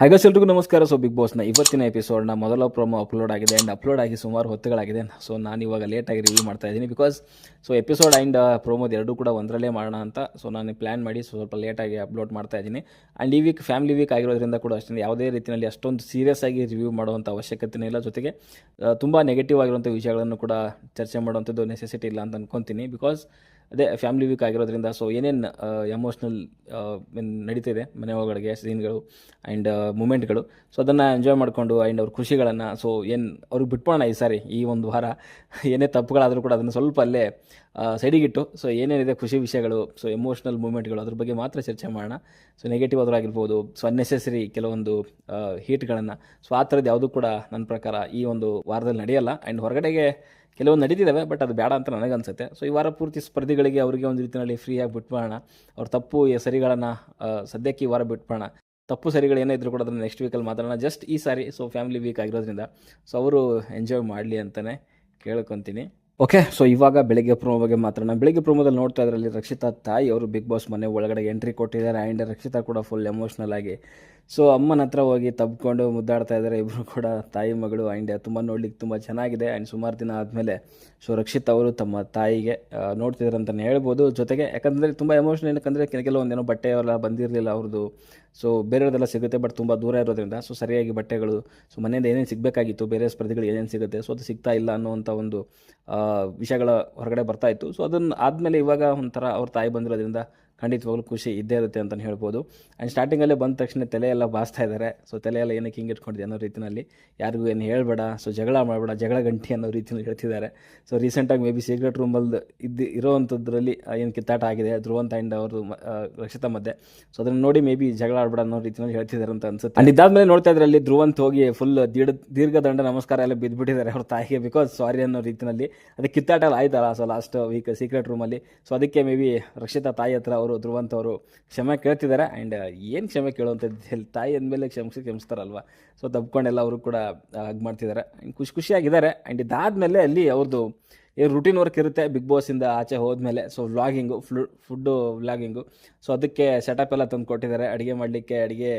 ಹಾಗಸ್ ಎಲ್ರಿಗೂ ನಮಸ್ಕಾರ. So big ಬಾಸ್ನ ಇವತ್ತಿನ ಎಪಿಸೋಡ್ನ ಮೊದಲ ಪ್ರೊಮೋ ಅಪ್ಲೋಡ್ ಆಗಿದೆ ಆ್ಯಂಡ್ ಅಪ್ಲೋಡ್ ಆಗಿ ಸುಮಾರು ಹೊತ್ತುಗಳಾಗಿದೆ. ಸೊ ನಾನು ಇವಾಗ ಲೇಟಾಗಿ ರಿವ್ಯೂ ಮಾಡ್ತಾ ಇದ್ದೀನಿ ಬಿಕಾಸ್ ಸೊ ಎಪಿಸೋಡ್ ಆ್ಯಂಡ್ ಪ್ರೊಮೋದು ಎರಡೂ ಕೂಡ ಒಂದರಲ್ಲೇ ಮಾಡೋಣ ಅಂತ ಸೊ ನಾನು ಪ್ಲ್ಯಾನ್ ಮಾಡಿ ಸ್ವಲ್ಪ ಲೇಟಾಗಿ ಅಪ್ಲೋಡ್ ಮಾಡ್ತಾ ಇದ್ದೀನಿ. ಆ್ಯಂಡ್ ಈ ವೀಕ್ ಫ್ಯಾಮಿಲಿ ವೀಕ್ ಆಗಿರೋದ್ರಿಂದ ಕೂಡ ಅಷ್ಟೇ, ಯಾವುದೇ ರೀತಿಯಲ್ಲಿ ಅಷ್ಟೊಂದು ಸೀರಿಯಸ್ ಆಗಿ ರಿವ್ಯೂ ಮಾಡುವಂಥ ಅವಶ್ಯಕತೆ ಇಲ್ಲ. ಜೊತೆಗೆ ತುಂಬ ನೆಗೆಟಿವ್ ಆಗಿರುವಂಥ ವಿಷಯಗಳನ್ನು ಕೂಡ ಚರ್ಚೆ ಮಾಡುವಂಥದ್ದು ನೆಸೆಸಿಟಿ ಇಲ್ಲ ಅಂತ ಅನ್ಕೊತೀನಿ ಬಿಕಾಸ್ ಅದೇ ಫ್ಯಾಮಿಲಿ ವೀಕ್ ಆಗಿರೋದ್ರಿಂದ ಸೊ ಏನೇನು ಎಮೋಷ್ನಲ್ ನಡೀತಿದೆ ಮನೆ ಒಳಗಡೆಗೆ ಸೀನ್ಗಳು ಆ್ಯಂಡ್ ಮೂಮೆಂಟ್ಗಳು ಸೊ ಅದನ್ನು ಎಂಜಾಯ್ ಮಾಡಿಕೊಂಡು ಆ್ಯಂಡ್ ಅವ್ರ ಖುಷಿಗಳನ್ನು ಸೊ ಏನು ಅವ್ರಿಗೆ ಬಿಟ್ಬೋಣ ಈ ಸಾರಿ, ಈ ಒಂದು ವಾರ. ಏನೇ ತಪ್ಪುಗಳಾದರೂ ಕೂಡ ಅದನ್ನು ಸ್ವಲ್ಪ ಅಲ್ಲೇ ಸೈಡಿಗಿಟ್ಟು ಸೊ ಏನೇನಿದೆ ಖುಷಿ ವಿಷಯಗಳು ಸೊ ಎಮೋಷ್ನಲ್ ಮೂಮೆಂಟ್ಗಳು ಅದ್ರ ಬಗ್ಗೆ ಮಾತ್ರ ಚರ್ಚೆ ಮಾಡೋಣ. ಸೊ ನೆಗೆಟಿವ್ ಅದರಾಗಿರ್ಬೋದು ಸೊ ಅನ್ನೆಸೆಸರಿ ಕೆಲವೊಂದು ಹೀಟ್ಗಳನ್ನು ಸೊ ಆ ಥರದ್ದು ಯಾವುದೂ ಕೂಡ ನನ್ನ ಪ್ರಕಾರ ಈ ಒಂದು ವಾರದಲ್ಲಿ ನಡೆಯಲ್ಲ. ಆ್ಯಂಡ್ ಹೊರಗಡೆಗೆ ಕೆಲವೊಂದು ನಡೀತಿದ್ದಾವೆ ಬಟ್ ಅದು ಬೇಡ ಅಂತ ನನಗನ್ಸುತ್ತೆ. ಸೊ ಈ ವಾರ ಪೂರ್ತಿ ಸ್ಪರ್ಧಿಗಳಿಗೆ ಅವರಿಗೆ ಒಂದು ರೀತಿಯಲ್ಲಿ ಫ್ರೀಯಾಗಿ ಬಿಟ್ಬೋಣ ಅವ್ರ ತಪ್ಪು ಸರಿಗಳನ್ನು ಸದ್ಯಕ್ಕೆ ಈ ವಾರ ಬಿಟ್ಬೋಣ ತಪ್ಪು ಸರಿಗಳು ಏನೇ ಇದ್ರು ಕೂಡ ಅದನ್ನು ನೆಕ್ಸ್ಟ್ ವೀಕಲ್ಲಿ ಮಾತಾಡೋಣ. ಜಸ್ಟ್ ಈ ಸಾರಿ ಸೊ ಫ್ಯಾಮಿಲಿ ವೀಕ್ ಆಗಿರೋದ್ರಿಂದ. ಸೊ ಅವರು ಎಂಜಾಯ್ ಮಾಡಲಿ ಅಂತಲೇ ಕೇಳ್ಕೊತೀನಿ. ಓಕೆ ಸೊ ಇವಾಗ ಬೆಳಿಗ್ಗೆ ಪ್ರೋಮೋ ಬಗ್ಗೆ ಮಾತಾಡೋಣ. ಬೆಳಗ್ಗೆ ಪ್ರೋಮೋದಲ್ಲಿ ನೋಡ್ತಾ ಇದ್ರಲ್ಲಿ ರಕ್ಷಿತಾ ತಾಯಿ, ಅವರು ಬಿಗ್ ಬಾಸ್ ಮನೆ ಒಳಗಡೆ ಎಂಟ್ರಿ ಕೊಟ್ಟಿದ್ದಾರೆ. ಆ್ಯಂಡ್ ರಕ್ಷಿತಾ ಕೂಡ ಫುಲ್ ಎಮೋಷ್ನಲ್ ಆಗಿ ಸೊ ಅಮ್ಮನ ಹತ್ರ ಹೋಗಿ ತಬ್ಕೊಂಡು ಮುದ್ದಾಡ್ತಾ ಇದ್ದಾರೆ ಇಬ್ಬರು ಕೂಡ ತಾಯಿ, ಮಗಳು ಆ್ಯಂಡ್ ತುಂಬ ನೋಡ್ಲಿಕ್ಕೆ ತುಂಬ ಚೆನ್ನಾಗಿದೆ. ಆ್ಯಂಡ್ ಸುಮಾರು ದಿನ ಆದಮೇಲೆ ಸೊ ರಕ್ಷಿತ್ ಅವರು ತಮ್ಮ ತಾಯಿಗೆ ನೋಡ್ತಿದ್ದಾರೆ ಅಂತಲೇ ಹೇಳ್ಬೋದು. ಜೊತೆಗೆ, ಯಾಕಂದರೆ ತುಂಬ ಎಮೋಷನಲ್ ಏನಕ್ಕಂದರೆ ಕೆಲವೊಂದೇನೋ ಬಟ್ಟೆ ಎಲ್ಲ ಬಂದಿರಲಿಲ್ಲ ಅವ್ರದ್ದು ಸೊ ಬೇರೆಯವ್ರದೆಲ್ಲ ಸಿಗುತ್ತೆ ಬಟ್ ತುಂಬ ದೂರ ಇರೋದ್ರಿಂದ ಸೊ ಸರಿಯಾಗಿ ಬಟ್ಟೆಗಳು ಸೊ ಮನೆಯಿಂದ ಏನೇನು ಸಿಗಬೇಕಾಗಿತ್ತು, ಬೇರೆ ಸ್ಪರ್ಧೆಗಳು ಏನೇನು ಸಿಗುತ್ತೆ ಸೊ ಅದು ಸಿಗ್ತಾ ಇಲ್ಲ ಅನ್ನೋವಂಥ ಒಂದು ವಿಷಯಗಳ ಹೊರಗಡೆ ಬರ್ತಾ ಇತ್ತು. ಸೊ ಅದನ್ನು ಆದಮೇಲೆ ಇವಾಗ ಒಂಥರ ಅವ್ರ ತಾಯಿ ಬಂದಿರೋದ್ರಿಂದ ಖಂಡಿತವಾಗ್ಲೂ ಖುಷಿ ಇದ್ದೇ ಇರುತ್ತೆ ಅಂತಲೇ ಹೇಳ್ಬೋದು. ಆ್ಯಂಡ್ ಸ್ಟಾರ್ಟಿಂಗಲ್ಲೇ ಬಂದ ತಕ್ಷಣ ತಲೆ ಎಲ್ಲ ಬಾಸ್ತಾ ಇದ್ದಾರೆ ಸೊ ತಲೆ ಎಲ್ಲ ಏನಕ್ಕೆ ಹಿಂಗೆ ಇಟ್ಕೊಂಡಿದೆ ಅನ್ನೋ ರೀತಿಯಲ್ಲಿ ಯಾರಿಗೂ ಏನು ಹೇಳಬೇಡ. ಸೊ ಜಗಳ ಮಾಡಬೇಡ. ಜಗಳ ಗಂಟಿ ಅನ್ನೋ ರೀತಿಯಲ್ಲಿ ಹೇಳ್ತಿದ್ದಾರೆ. ಸೊ ರೀಸೆಂಟಾಗಿ ಮೇ ಬಿ ಸೀಕ್ರೆಟ್ ರೂಮಲ್ಲಿ ಇದ್ದು ಇರೋವಂಥದ್ರಲ್ಲಿ ಏನು ಕಿತ್ತಾಟ ಆಗಿದೆ. ಧ್ರುವಂತ ಆ್ಯಂಡ್ ಅವರು ರಕ್ಷಿತಾ ಮಧ್ಯೆ. ಸೊ ಅದನ್ನು ನೋಡಿ ಮೇ ಬಿ ಜಗಳ ಆಡಬೇಡ ಅನ್ನೋ ರೀತಿಯಲ್ಲಿ ಹೇಳ್ತಿದ್ದಾರೆ ಅಂತ ಅನ್ಸುತ್ತೆ. ಆ್ಯಂಡ್ ಇದಾದ್ಮೇಲೆ ನೋಡ್ತಾ ಇದ್ರೆ ಅಲ್ಲಿ ಧ್ರುವಂತ ಹೋಗಿ ಫುಲ್ ದೀರ್ಘ ದೀರ್ಘದಂಡ ನಮಸ್ಕಾರ ಎಲ್ಲ ಬಿದ್ದುಬಿಟ್ಟಿದ್ದಾರೆ ಅವ್ರ ತಾಯಿಗೆ. ಬಿಕಾಸ್ ಸಾರಿ ಅನ್ನೋ ರೀತಿಯಲ್ಲಿ ಅದಕ್ಕೆ ಕಿತ್ತಾಟ ಎಲ್ಲ ಆಯ್ತಲ್ಲ. ಸೊ ಲಾಸ್ಟ್ ವೀಕ್ ಸೀಕ್ರೆಟ್ ರೂಮಲ್ಲಿ ಸೊ ಅದಕ್ಕೆ ಮೇ ಬಿ ರಕ್ಷಿತಾ ತಾಯಿ ಹತ್ರ ಅವರು ಧ್ರುವಂತ್ ಅವರು ಕ್ಷಮೆ ಕೇಳ್ತಿದ್ದಾರೆ. ಆ್ಯಂಡ್ ಏನು ಕ್ಷಮೆ ಕೇಳುವಂಥದ್ದು ತಾಯಿ ಅಂದಮೇಲೆ ಕ್ಷಮಿಸಿ ಕ್ಷಮಿಸ್ತಾರಲ್ವ? ಸೊ ತಬ್ಕೊಂಡೆಲ್ಲ ಅವರು ಕೂಡ ಹಗ್ ಮಾಡ್ತಿದ್ದಾರೆ. ಆ್ಯಂಡ್ ಖುಷಿ ಖುಷಿಯಾಗಿದ್ದಾರೆ. ಆ್ಯಂಡ್ ಇದಾದಮೇಲೆ ಅಲ್ಲಿ ಅವ್ರದ್ದು ಏನು ರುಟೀನ್ ವರ್ಕ್ ಇರುತ್ತೆ ಬಿಗ್ ಬಾಸಿಂದ ಆಚೆ ಹೋದ್ಮೇಲೆ. ಸೊ ವ್ಲಾಗಿಂಗು ಫ್ಲು ಫುಡ್ಡು ವ್ಲಾಗಿಂಗು ಸೊ ಅದಕ್ಕೆ ಸೆಟಪ್ ಎಲ್ಲ ತಂದು ಕೊಟ್ಟಿದ್ದಾರೆ. ಅಡುಗೆ ಮಾಡಲಿಕ್ಕೆ ಅಡುಗೆ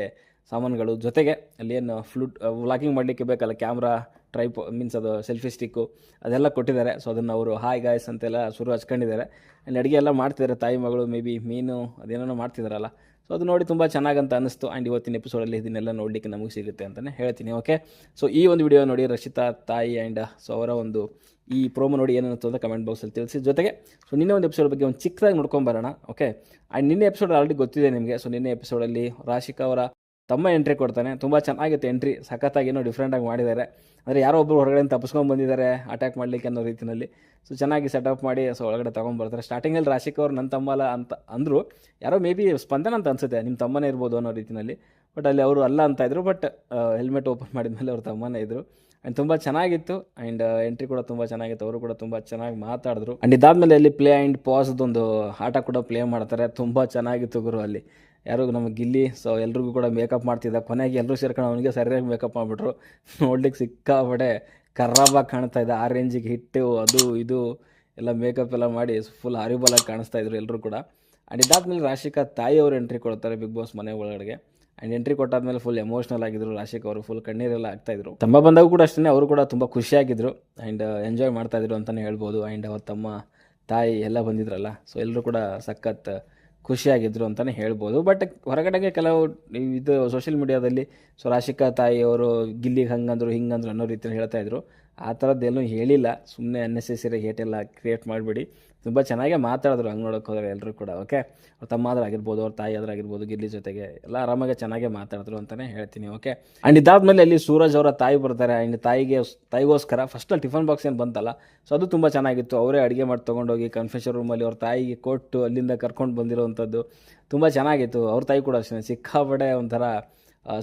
ಸಾಮಾನುಗಳು ಜೊತೆಗೆ. ಅಲ್ಲಿ ಏನು ಫ್ಲೂಟ್ ವ್ಲಾಗಿಂಗ್ ಮಾಡಲಿಕ್ಕೆ ಬೇಕಲ್ಲ ಕ್ಯಾಮ್ರಾ ಟ್ರೈಪ್ ಮೀನ್ಸ್ ಅದು ಸೆಲ್ಫಿ ಸ್ಟಿಕ್ಕು ಅದೆಲ್ಲ ಕೊಟ್ಟಿದ್ದಾರೆ. ಸೊ ಅದನ್ನು ಅವರು ಹಾಯ್ ಗಾಯ್ಸ್ ಅಂತೆಲ್ಲ ಶುರು ಹಚ್ಕೊಂಡಿದ್ದಾರೆ. ಆ್ಯಂಡ್ ಅಡುಗೆ ಎಲ್ಲ ಮಾಡ್ತಿದ್ದಾರೆ ತಾಯಿ, ಮಗಳು ಮೇ ಬಿ ಮೀನು, ಅದೇನೋ ಮಾಡ್ತಿದ್ದಾರಲ್ಲ. ಸೊ ಅದು ನೋಡಿ ತುಂಬ ಚೆನ್ನಾಗಂತ ಅನ್ನಿಸ್ತು. ಆ್ಯಂಡ್ ಇವತ್ತಿನ ಎಪಿಸೋಡಲ್ಲಿ ಇದನ್ನೆಲ್ಲ ನೋಡಲಿಕ್ಕೆ ನಮಗೆ ಸಿಗುತ್ತೆ ಅಂತಲೇ ಹೇಳ್ತೀನಿ ಓಕೆ ಸೊ ಈ ಒಂದು ವಿಡಿಯೋ ನೋಡಿ ರಕ್ಷಿತಾ ತಾಯಿ ಆ್ಯಂಡ್ ಸೊ ಅವರ ಒಂದು ಈ ಪ್ರೋಮೋ ನೋಡಿ ಏನಿತ್ತು ಅಂತ ಕಮೆಂಟ್ ಬಾಕ್ಸಲ್ಲಿ ತಿಳಿಸಿ. ಜೊತೆಗೆ ಸೊ ನಿನ್ನೆ ಒಂದು ಎಪಿಸೋಡ್ ಬಗ್ಗೆ ಒಂದು ಚಿಕ್ಕದಾಗಿ ನೋಡ್ಕೊಂಬರೋಣ ಓಕೆ ಆ್ಯಂಡ್ ನಿನ್ನೆ ಎಪಿಸೋಡ್ ಆಲ್ರೆಡಿ ಗೊತ್ತಿದೆ ನಿಮಗೆ. ಸೊ ನಿನ್ನೆ ಎಪಿಸೋಡಲ್ಲಿ ರಾಶಿಕಾ ಅವರ ತಮ್ಮ ಎಂಟ್ರಿ ಕೊಡ್ತಾನೆ. ತುಂಬ ಚೆನ್ನಾಗಿತ್ತು ಎಂಟ್ರಿ ಸಖತ್ತಾಗಿ ಏನೋ ಡಿಫ್ರೆಂಟಾಗಿ ಮಾಡಿದ್ದಾರೆ. ಅಂದರೆ ಯಾರೋ ಒಬ್ಬರು ಹೊರಗಡೆಯಿಂದ ತಪ್ಪಿಸ್ಕೊಂಡು ಬಂದಿದ್ದಾರೆ ಅಟ್ಯಾಕ್ ಮಾಡಲಿಕ್ಕೆ ಅನ್ನೋ ರೀತಿಯಲ್ಲಿ ಸೊ ಚೆನ್ನಾಗಿ ಸೆಟಪ್ ಮಾಡಿ ಸೊ ಒಳಗಡೆ ತೊಗೊಂಡ್ಬರ್ತಾರೆ ಸ್ಟಾರ್ಟಿಂಗಲ್ಲಿ ರಾಶಿಕ್ ಅವ್ರು ನನ್ನ ತಮ್ಮಲ್ಲ ಅಂತ ಅಂದರು. ಯಾರೋ ಮೇ ಬಿ ಸ್ಪಂದನ ಅಂತ ಅನಿಸುತ್ತೆ. ನಿಮ್ಮ ತಮ್ಮನೇ ಇರ್ಬೋದು ಅನ್ನೋ ರೀತಿಯಲ್ಲಿ ಬಟ್ ಅಲ್ಲಿ ಅವರು ಅಲ್ಲ ಅಂತ ಇದ್ದರು ಬಟ್ ಹೆಲ್ಮೆಟ್ ಓಪನ್ ಮಾಡಿದ ಮೇಲೆ ಅವ್ರ ತಮ್ಮನೇ ಇದ್ದರು ಆ್ಯಂಡ್ ತುಂಬ ಚೆನ್ನಾಗಿತ್ತು. ಆ್ಯಂಡ್ ಎಂಟ್ರಿ ಕೂಡ ತುಂಬ ಚೆನ್ನಾಗಿತ್ತು. ಅವರು ಕೂಡ ತುಂಬ ಚೆನ್ನಾಗಿ ಮಾತಾಡಿದ್ರು. ಆ್ಯಂಡ್ ಇದಾದಮೇಲೆ ಅಲ್ಲಿ ಪ್ಲೇ ಆ್ಯಂಡ್ ಪಾಸ್ದೊಂದು ಆಟ ಕೂಡ ಪ್ಲೇ ಮಾಡ್ತಾರೆ. ತುಂಬ ಚೆನ್ನಾಗಿತ್ತು ಗುರು ಅಲ್ಲಿ. ಯಾರು ನಮ್ಮ ಗಿಲ್ಲಿ ಸೊ ಎಲ್ರಿಗೂ ಕೂಡ ಮೇಕಪ್ ಮಾಡ್ತಿದ್ದ. ಕೊನೆಗೆ ಎಲ್ಲರೂ ಸೇರ್ಕೊಂಡು ಅವನಿಗೆ ಸರಿಯಾಗಿ ಮೇಕಪ್ ಮಾಡಿಬಿಟ್ರು. ನೋಡ್ಲಿಕ್ಕೆ ಸಿಕ್ಕಾಪಡೆ ಖರಾಬಾಗಿ ಕಾಣ್ತಾ ಇದ್ದ ಆ ರೇಂಜಿಗೆ ಹಿಟ್ಟು, ಅದು, ಇದು ಎಲ್ಲ ಮೇಕಪ್ ಎಲ್ಲ ಮಾಡಿ ಫುಲ್ ಹರಿಬಲ್ ಆಗಿ ಕಾಣಿಸ್ತಾ ಇದ್ರು ಎಲ್ಲರೂ ಕೂಡ. ಆ್ಯಂಡ್ ಇದಾದ್ಮೇಲೆ ರಾಶಿಕಾ ತಾಯಿ ಅವರು ಎಂಟ್ರಿ ಕೊಡ್ತಾರೆ ಬಿಗ್ ಬಾಸ್ ಮನೆ ಒಳಗಡೆ. ಆ್ಯಂಡ್ ಎಂಟ್ರಿ ಕೊಟ್ಟಾದ್ಮೇಲೆ ಫುಲ್ ಎಮೋಷ್ನಲ್ ಆಗಿದ್ರು ರಾಶಿಕ್ ಅವರು ಫುಲ್ ಕಣ್ಣೀರೆಲ್ಲ ಆಗ್ತಾಯಿದ್ರು ತಮ್ಮ ಬಂದಾಗ ಕೂಡ ಅಷ್ಟೇ ಅವರು ಕೂಡ ತುಂಬ ಖುಷಿಯಾಗಿದ್ರು. ಆ್ಯಂಡ್ ಎಂಜಾಯ್ ಮಾಡ್ತಾಯಿದ್ರು ಅಂತಲೇ ಹೇಳ್ಬೋದು. ಆ್ಯಂಡ್ ಅವ್ರ ತಮ್ಮ, ತಾಯಿ ಎಲ್ಲ ಬಂದಿದ್ರಲ್ಲ. ಸೊ ಎಲ್ಲರೂ ಕೂಡ ಸಖತ್ ಖುಷಿಯಾಗಿದ್ರು ಅಂತಲೇ ಹೇಳ್ಬೋದು. ಬಟ್ ಹೊರಗಡೆಗೆ ಕೆಲವು ಇದು ಸೋಷಿಯಲ್ ಮೀಡಿಯಾದಲ್ಲಿ ಸೊ ರಾಶಿಕಾ ತಾಯಿಯವರು ಗಿಲ್ಲಿಗೆ ಹಂಗಂದ್ರು, ಹಿಂಗಂದ್ರು ಅನ್ನೋ ರೀತಿಯಲ್ಲಿ ಹೇಳ್ತಾ ಇದ್ರು. ಆ ಥರದ್ದೆಲ್ಲೂ ಹೇಳಿಲ್ಲ. ಸುಮ್ಮನೆ ಅನ್ನೆಸೆಸರಿ ಹೇಟೆಲ್ಲ ಕ್ರಿಯೇಟ್ ಮಾಡಿಬಿಡಿ. ತುಂಬ ಚೆನ್ನಾಗೆ ಮಾತಾಡಿದ್ರು ಹಂಗೆ ನೋಡೋಕೆ ಹೋದ್ರೆ ಎಲ್ಲರೂ ಕೂಡ ಓಕೆ ಅವ್ರ ತಮ್ಮ ಆಗಿರ್ಬೋದು, ಅವ್ರ ತಾಯಿ ಆಗಿರ್ಬೋದು, ಗಿಲ್ಲಿ ಜೊತೆಗೆ ಎಲ್ಲ ಆರಾಮಾಗಿ ಚೆನ್ನಾಗಿ ಮಾತಾಡಿದ್ರು ಅಂತಲೇ ಹೇಳ್ತೀನಿ ಓಕೆ ಆ್ಯಂಡ್ ಇದಾದ್ಮೇಲೆ ಅಲ್ಲಿ ಸೂರಜ್ ಅವರ ತಾಯಿ ಬರ್ತಾರೆ. ಆ್ಯಂಡ್ ತಾಯಿಗೆ ತಾಯಿಗೋಸ್ಕರ ಫಸ್ಟಲ್ಲಿ ಟಿಫನ್ ಬಾಕ್ಸ್ ಏನು ಬಂತಲ್ಲ, ಸೊ ಅದು ತುಂಬ ಚೆನ್ನಾಗಿತ್ತು. ಅವರೇ ಅಡುಗೆ ಮಾಡಿ ತೊಗೊಂಡೋಗಿ ಕನ್ಫೆಷನ್ ರೂಮಲ್ಲಿ ಅವ್ರ ತಾಯಿಗೆ ಕೊಟ್ಟು ಅಲ್ಲಿಂದ ಕರ್ಕೊಂಡು ಬಂದಿರೋವಂಥದ್ದು ತುಂಬ ಚೆನ್ನಾಗಿತ್ತು. ಅವ್ರ ತಾಯಿ ಕೂಡ ಅಷ್ಟೇ ಸಿಕ್ಕಾಪಡೆ ಒಂಥರ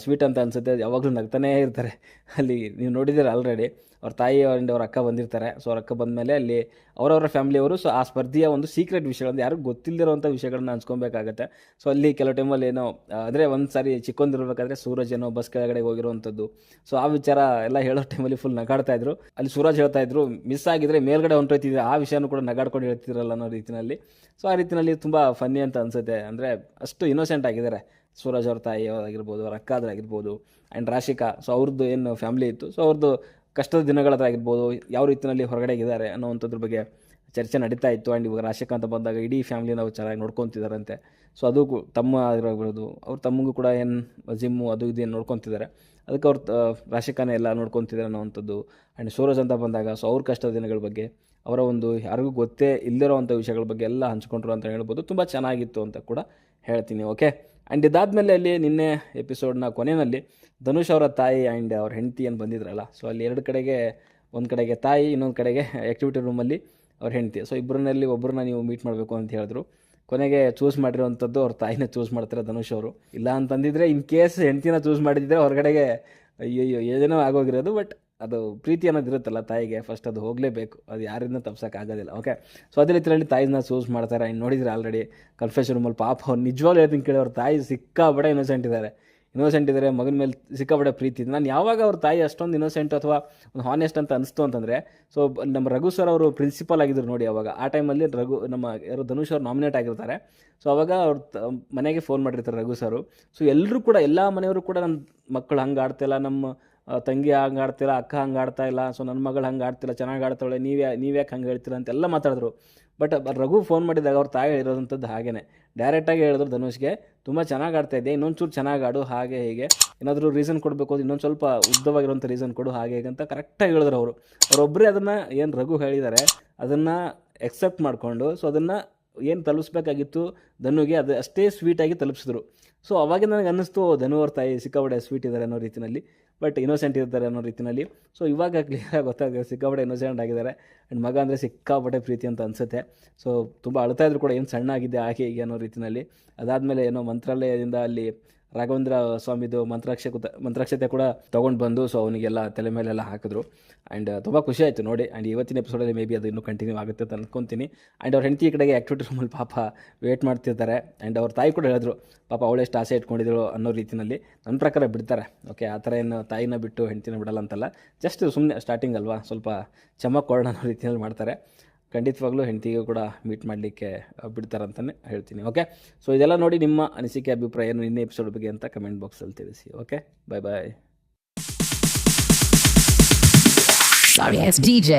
ಸ್ವೀಟ್ ಅಂತ ಅನ್ಸುತ್ತೆ. ಯಾವಾಗಲೂ ನಗ್ತಾನೇ ಇರ್ತಾರೆ. ಅಲ್ಲಿ ನೀವು ನೋಡಿದ್ದೀರ ಆಲ್ರೆಡಿ ಅವ್ರ ತಾಯಿ ಆ್ಯಂಡ್ ಅವ್ರ ಅಕ್ಕ ಬಂದಿರ್ತಾರೆ. ಸೊ ಅವ್ರ ಅಕ್ಕ ಬಂದಮೇಲೆ ಅಲ್ಲಿ ಅವರವರ ಫ್ಯಾಮಿಲಿಯವರು ಸೊ ಆ ಸ್ಪರ್ಧೆಯ ಒಂದು ಸೀಕ್ರೆಟ್ ವಿಷಯಗಳನ್ನು ಯಾರಿಗೂ ಗೊತ್ತಿಲ್ಲದಿರುವಂಥ ವಿಷಯಗಳನ್ನ ಹಂಚ್ಕೊಬೇಕಾಗತ್ತೆ. ಸೊ ಅಲ್ಲಿ ಕೆಲವು ಟೈಮಲ್ಲಿ ಏನೋ, ಅಂದರೆ ಒಂದು ಸಾರಿ ಚಿಕ್ಕೊಂದಿರಬೇಕಾದ್ರೆ ಸೂರಜ್ ಏನೋ ಬಸ್ ಕೆಳಗಡೆ ಹೋಗಿರುವಂಥದ್ದು ಸೊ ಆ ವಿಚಾರ ಎಲ್ಲ ಹೇಳೋ ಟೈಮಲ್ಲಿ ಫುಲ್ ನಗಾಡ್ತಾ ಇದ್ರು. ಅಲ್ಲಿ ಸೂರಜ್ ಹೇಳ್ತಾ ಇದ್ರು ಮಿಸ್ ಆಗಿದ್ರೆ ಮೇಲ್ಗಡೆ ಹೊಂಟೋಯ್ತಿದ್ರೆ ಆ ವಿಷಯನೂ ಕೂಡ ನಗಾಡ್ಕೊಂಡು ಹೇಳ್ತಿದ್ರಲ್ಲ ಅನ್ನೋ ರೀತಿಯಲ್ಲಿ ಸೊ ಆ ರೀತಿಯಲ್ಲಿ ತುಂಬ ಫನ್ನಿ ಅಂತ ಅನಿಸುತ್ತೆ. ಅಂದರೆ ಅಷ್ಟು ಇನ್ನೋಸೆಂಟ್ ಆಗಿದ್ದಾರೆ. ಸೂರಜ್ ಅವ್ರ ತಾಯಿ ಆಗಿರ್ಬೋದು ಅವ್ರ ಅಕ್ಕಾದ್ರಾಗಿರ್ಬೋದು ಆ್ಯಂಡ್ ರಾಶಿಕಾ. ಸೊ ಅವ್ರದ್ದು ಏನು ಫ್ಯಾಮಿಲಿ ಇತ್ತು. ಸೊ ಅವ್ರದ್ದು ಕಷ್ಟದ ದಿನಗಳದಾಗಿರ್ಬೋದು ಯಾವ ರೀತಿಯಲ್ಲಿ ಹೊರಗಡೆ ಇದ್ದಾರೆ ಅನ್ನೋವಂಥದ್ರ ಬಗ್ಗೆ ಚರ್ಚೆ ನಡೀತಾ ಇತ್ತು. ಆ್ಯಂಡ್ ಇವಾಗ ರಾಶಿಕಾ ಅಂತ ಬಂದಾಗ ಇಡೀ ಫ್ಯಾಮಿಲಿನ ನಾವು ಚೆನ್ನಾಗಿ ನೋಡ್ಕೊತಿದ್ದಾರಂತೆ ಸೊ ಅದು ತಮ್ಮ ಆಗಿರೋದು ಅವ್ರ ತಮ್ಮಗೂ ಕೂಡ ಏನು ಜಿಮ್ಮು ಅದು ಇದು ಏನು ನೋಡ್ಕೊತಿದ್ದಾರೆ. ಅದಕ್ಕೆ ಅವ್ರ ರಾಶಿಕಾನೇ ಎಲ್ಲ ನೋಡ್ಕೊತಿದ್ದಾರೆ ಅನ್ನೋವಂಥದ್ದು. ಆ್ಯಂಡ್ ಸೂರಜ್ ಅಂತ ಬಂದಾಗ ಸೊ ಅವ್ರ ಕಷ್ಟದ ದಿನಗಳ ಬಗ್ಗೆ ಅವರ ಒಂದು ಯಾರಿಗೂ ಗೊತ್ತೇ ಇಲ್ಲದಿರೋವಂಥ ವಿಷಯಗಳ ಬಗ್ಗೆ ಎಲ್ಲ ಹಂಚ್ಕೊಂಡ್ರು ಅಂತ ಹೇಳ್ಬೋದು. ತುಂಬ ಚೆನ್ನಾಗಿತ್ತು ಅಂತ ಕೂಡ ಹೇಳ್ತೀನಿ, ಓಕೆ? ಆ್ಯಂಡ್ ಇದಾದಮೇಲೆ ಅಲ್ಲಿ ನಿನ್ನೆ ಎಪಿಸೋಡ್ನ ಕೊನೆಯಲ್ಲಿ ಧನುಷ್ ಅವರ ತಾಯಿ ಆ್ಯಂಡ್ ಅವ್ರ ಹೆಂಡತಿ ಏನು ಬಂದಿದ್ರಲ್ಲ ಸೊ ಅಲ್ಲಿ ಎರಡು ಕಡೆಗೆ, ಒಂದು ಕಡೆಗೆ ತಾಯಿ, ಇನ್ನೊಂದು ಕಡೆಗೆ ಆ್ಯಕ್ಟಿವಿಟಿ ರೂಮಲ್ಲಿ ಅವ್ರ ಹೆಂಡತಿ. ಸೊ ಇಬ್ಬರನ್ನಲ್ಲಿ ಒಬ್ಬರನ್ನ ನೀವು ಮೀಟ್ ಮಾಡಬೇಕು ಅಂತ ಹೇಳಿದ್ರು. ಕೊನೆಗೆ ಚೂಸ್ ಮಾಡಿರೋವಂಥದ್ದು ಅವ್ರ ತಾಯಿನ ಚೂಸ್ ಮಾಡ್ತಾರೆ ಧನುಷ್ ಅವರು. ಇಲ್ಲ ಅಂತಂದಿದ್ರೆ ಇನ್ ಕೇಸ್ ಹೆಂಡ್ತಿನ ಚೂಸ್ ಮಾಡಿದ್ರೆ ಹೊರಗಡೆಗೆ ಅಯ್ಯಯ್ಯೋ, ಏನೇನೋ ಆಗೋಗಿರೋದು ಬಟ್ ಅದು ಪ್ರೀತಿ ಅನ್ನೋದು ಇರುತ್ತಲ್ಲ ತಾಯಿಗೆ ಫಸ್ಟ್ ಅದು ಹೋಗಲೇಬೇಕು. ಅದು ಯಾರಿಂದ ತಪ್ಸೋಕ್ಕಾಗೋದಿಲ್ಲ ಓಕೆ ಸೊ ಅದೇ ರೀತಿಯಲ್ಲಿ ತಾಯಿನ ಚೂಸ್ ಮಾಡ್ತಾರೆ. ಇನ್ನು ನೋಡಿದ್ರೆ ಆಲ್ರೆಡಿ ಕನ್ಫೆಷನ್ ರೂಮಲ್ಲಿ ಪಾಪ ಅವ್ರು ನಿಜವಾಗ್ಲೂ ಹೇಳ್ತೀನಿ ಕೇಳಿ, ಅವ್ರ ತಾಯಿ ಸಿಕ್ಕಾಬಡೆ ಇನ್ನೋಸೆಂಟ್ ಇದ್ದಾರೆ ಇನ್ನೋಸೆಂಟ್ ಇದ್ದಾರೆ ಮಗನ ಮೇಲೆ ಸಿಕ್ಕಾಬಡೆ ಪ್ರೀತಿ. ನಾನು ಯಾವಾಗ ಅವ್ರ ತಾಯಿ ಅಷ್ಟೊಂದು ಇನ್ನೋಸೆಂಟ್ ಅಥವಾ ಒಂದು ಹಾನೆಸ್ಟ್ ಅಂತ ಅನಿಸ್ತು ಅಂತಂದರೆ ಸೊ ನಮ್ಮ ರಘು ಸರ್ ಅವರು ಪ್ರಿನ್ಸಿಪಲ್ ಆಗಿದ್ರು ನೋಡಿ ಅವಾಗ. ಆ ಟೈಮಲ್ಲಿ ರಘು, ನಮ್ಮ ಯಾರು ಧನುಷ್ ಅವ್ರು ನಾಮಿನೇಟ್ ಆಗಿರ್ತಾರೆ. ಸೊ ಅವಾಗ ಅವ್ರ ಮನೆಗೆ ಫೋನ್ ಮಾಡಿರ್ತಾರೆ ರಘು ಸರು ಸೊ ಎಲ್ಲರೂ ಕೂಡ, ಎಲ್ಲ ಮನೆಯವರು ಕೂಡ ನನ್ನ ಮಕ್ಕಳು ಹಂಗೆ ಆಡ್ತಿಲ್ಲ, ನಮ್ಮ ತಂಗಿ ಹಂಗೆ ಆಡ್ತಿಲ್ಲ, ಅಕ್ಕ ಹಂಗೆ ಆಡ್ತಾ ಇಲ್ಲ ಸೊ ನನ್ನ ಮಗಳು ಹಂಗೆ ಆಡ್ತಿಲ್ಲ, ಚೆನ್ನಾಗಿ ಆಡ್ತಾಳೆ, ನೀವೇ ನೀವ್ಯಾಕೆ ಹಂಗೆ ಹೇಳ್ತೀರ ಅಂತೆಲ್ಲ ಮಾತಾಡಿದ್ರು. ಬಟ್ ರಘು ಫೋನ್ ಮಾಡಿದಾಗ ಅವ್ರ ತಾಯಿ ಹೇಳಿರೋದಂಥದ್ದು ಹಾಗೇ ಡೈರೆಕ್ಟಾಗಿ ಹೇಳಿದ್ರು ಧನುಷ್ಗೆ, ತುಂಬ ಚೆನ್ನಾಗಿ ಆಡ್ತಾ ಇದ್ದೆ ಇನ್ನೊಂಚೂರು ಚೆನ್ನಾಗಿ ಆಡು, ಹಾಗೆ, ಹೀಗೆ. ಏನಾದರೂ ರೀಸನ್ ಕೊಡಬೇಕು ಇನ್ನೊಂದು ಸ್ವಲ್ಪ ಉದ್ದವಾಗಿರುವಂಥ ರೀಸನ್ ಕೊಡು, ಹಾಗೆ, ಹೀಗೆ ಅಂತ ಕರೆಕ್ಟಾಗಿ ಹೇಳಿದ್ರು ಅವರು. ಅವರೊಬ್ಬರೇ ಅದನ್ನು ಏನು ರಘು ಹೇಳಿದ್ದಾರೆ ಅದನ್ನು ಎಕ್ಸೆಪ್ಟ್ ಮಾಡಿಕೊಂಡು ಸೊ ಅದನ್ನು ಏನು ತಲುಪಿಸ್ಬೇಕಾಗಿತ್ತು ಧನುಗೆ ಅದು, ಅಷ್ಟೇ ಸ್ವೀಟಾಗಿ ತಲುಪಿಸಿದ್ರು. ಸೊ ಅವಾಗ ನನಗೆ ಅನ್ನಿಸ್ತು ಧನು ಅವ್ರ ತಾಯಿ ಸಿಕ್ಕಾಪಟ್ಟೆ ಸ್ವೀಟ್ ಇದ್ದಾರೆ ಅನ್ನೋ ರೀತಿಯಲ್ಲಿ ಬಟ್ ಇನ್ನೋಸೆಂಟ್ ಇರ್ತಾರೆ ಅನ್ನೋ ರೀತಿಯಲ್ಲಿ. ಸೊ ಇವಾಗ ಕ್ಲಿಯರಾಗಿ ಗೊತ್ತಾಗಿದೆ ಸಿಕ್ಕಾಪಟ್ಟೆ ಇನ್ನೋಸೆಂಟ್ ಆಗಿದ್ದಾರೆ. ಆ್ಯಂಡ್ ಮಗ ಅಂದರೆ ಸಿಕ್ಕಾಪಟ್ಟೆ ಪ್ರೀತಿ ಅಂತ ಅನಿಸುತ್ತೆ. ಸೊ ತುಂಬ ಅಳ್ತಾ ಇದ್ರು ಕೂಡ ಏನು ಸಣ್ಣ ಆಗಿದೆ ಹಾಗೆ ಹೀಗೆ ಅನ್ನೋ ರೀತಿಯಲ್ಲಿ ಅದಾದಮೇಲೆ ಏನೋ ಮಂತ್ರಾಲಯದಿಂದ ಅಲ್ಲಿ ರಾಘವೇಂದ್ರ ಸ್ವಾಮಿದು ಮಂತ್ರಾಕ್ಷ ಮಂತ್ರಾಕ್ಷತೆ ಕೂಡ ತೊಗೊಂಡು ಬಂದು ಸೊ ಅವನಿಗೆಲ್ಲ ತಲೆ ಮೇಲೆಲ್ಲ ಹಾಕಿದ್ರು. ಆ್ಯಂಡ್ ತುಂಬ ಖುಷಿ ಆಯಿತು ನೋಡಿ. ಆ್ಯಂಡ್ ಇವತ್ತಿನ ಎಪಿಸೋಡಲ್ಲಿ ಮೇ ಬಿ ಅದು ಇನ್ನೂ ಕಂಟಿನ್ಯೂ ಆಗುತ್ತೆ ಅಂತ ಅನ್ಕೊತೀನಿ. ಆ್ಯಂಡ್ ಅವ್ರ ಹೆಂಡತಿ ಕಡೆಗೆ ಆ್ಯಕ್ಟಿವಿಟಿ ರೂಮಲ್ಲಿ ಪಾಪ ವೇಟ್ ಮಾಡ್ತಿರ್ತಾರೆ. ಆ್ಯಂಡ್ ಅವ್ರ ತಾಯಿ ಕೂಡ ಹೇಳಿದ್ರು, ಪಾಪ ಅವಳೆಷ್ಟು ಆಸೆ ಇಟ್ಕೊಂಡಿದ್ರು ಅನ್ನೋ ರೀತಿಯಲ್ಲಿ ನನ್ನ ಪ್ರಕಾರ ಬಿಡ್ತಾರೆ. ಓಕೆ ಆ ಥರ ಏನು ತಾಯಿನ ಬಿಟ್ಟು ಹೆಂಡ್ತಿನ ಬಿಡಲ್ಲ ಅಂತಲ್ಲ. ಜಸ್ಟ್ ಸುಮ್ಮನೆ ಸ್ಟಾರ್ಟಿಂಗ್ ಅಲ್ವಾ? ಸ್ವಲ್ಪ ಚಮಕ್ ಕೊಡೋಣ ಅನ್ನೋ ರೀತಿಯಲ್ಲಿ ಮಾಡ್ತಾರೆ. ಖಂಡಿತವಾಗ್ಲೂ ಹೆಂಡತಿಗೂ ಕೂಡ ಮೀಟ್ ಮಾಡಲಿಕ್ಕೆ ಬಿಡ್ತಾರಂತಲೇ ಹೇಳ್ತೀನಿ ಓಕೆ ಸೊ ಇದೆಲ್ಲ ನೋಡಿ ನಿಮ್ಮ ಅನಿಸಿಕೆ, ಅಭಿಪ್ರಾಯ ಏನು ನಿನ್ನೆ ಎಪಿಸೋಡ್ ಬಗ್ಗೆ ಅಂತ ಕಮೆಂಟ್ ಬಾಕ್ಸಲ್ಲಿ ತಿಳಿಸಿ okay bye bye Sorry it's DJ.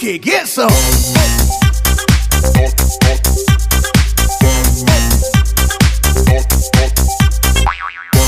can't get some.